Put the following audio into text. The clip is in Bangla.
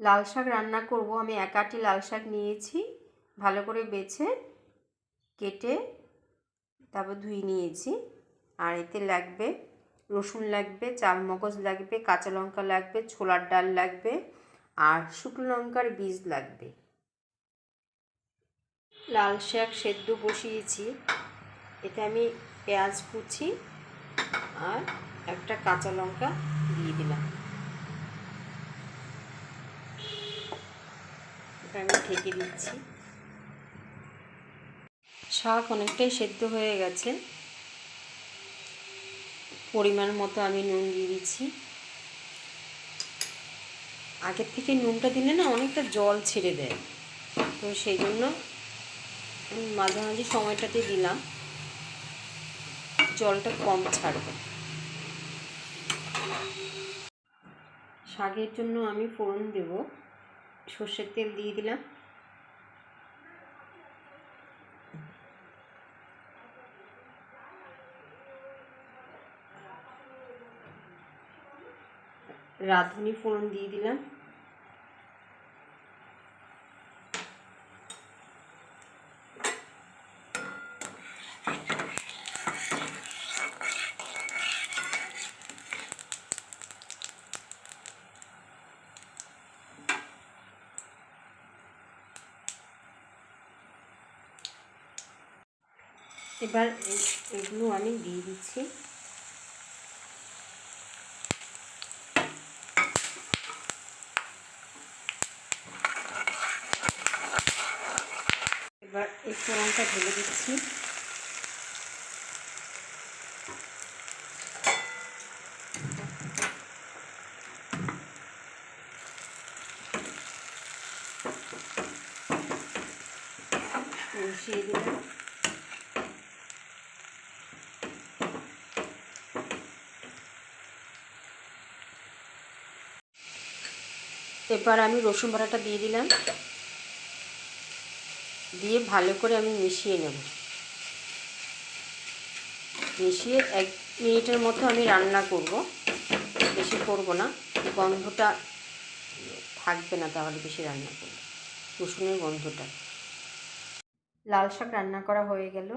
লাল শাক রান্না করব। আমি এক আটি লাল শাক নিয়েছি, ভালো করে বেছে, কেটে তারপর ধুয়ে নিয়েছি। আর এতে লাগবে রসুন লাগবে চাল মগজ লাগবে, কাঁচা লঙ্কা লাগবে, ছোলার ডাল লাগবে, আর শুকনো লঙ্কার বীজ লাগবে। লাল শাক সেদ্ধ বসিয়েছি। এতে আমি পেঁয়াজ কুচি আর একটা কাঁচা লঙ্কা দিয়ে দিলাম। আমি ঢেকে দিচ্ছি। শাক অনেকটাই সেদ্ধ হয়ে গেছে। পরিমাণ মতো আমি নুন দিয়ে দিচ্ছি। আগের থেকে নুনটা দিলে না অনেকটা জল ছেড়ে দেয়। তো সেই জন্য মাঝামাঝি সময়টাতে দিলাম। জলটা কম ছাড়বে। শাকের জন্য আমি ফোড়ন দেব। সর্ষের তেল দিয়ে দিলাম। রাঁধুনি ফোড়ন দিয়ে দিলাম। এবার এগুলো আমি দিয়ে দিচ্ছি। এবার এই ফোড়নটা ঢেলে দিচ্ছি। মিশিয়ে দিলাম। এবার আমি রসুন বাটাটা দিয়ে দিলাম। দিয়ে ভালো করে আমি মিশিয়ে নেব। মিশিয়ে এক মিনিটের মতো আমি রান্না করব। বেশি করব না, গন্ধটা থাকবে না তাহলে বেশি রান্না করব। রসুনের গন্ধটা। লাল শাক রান্না করা হয়ে গেল।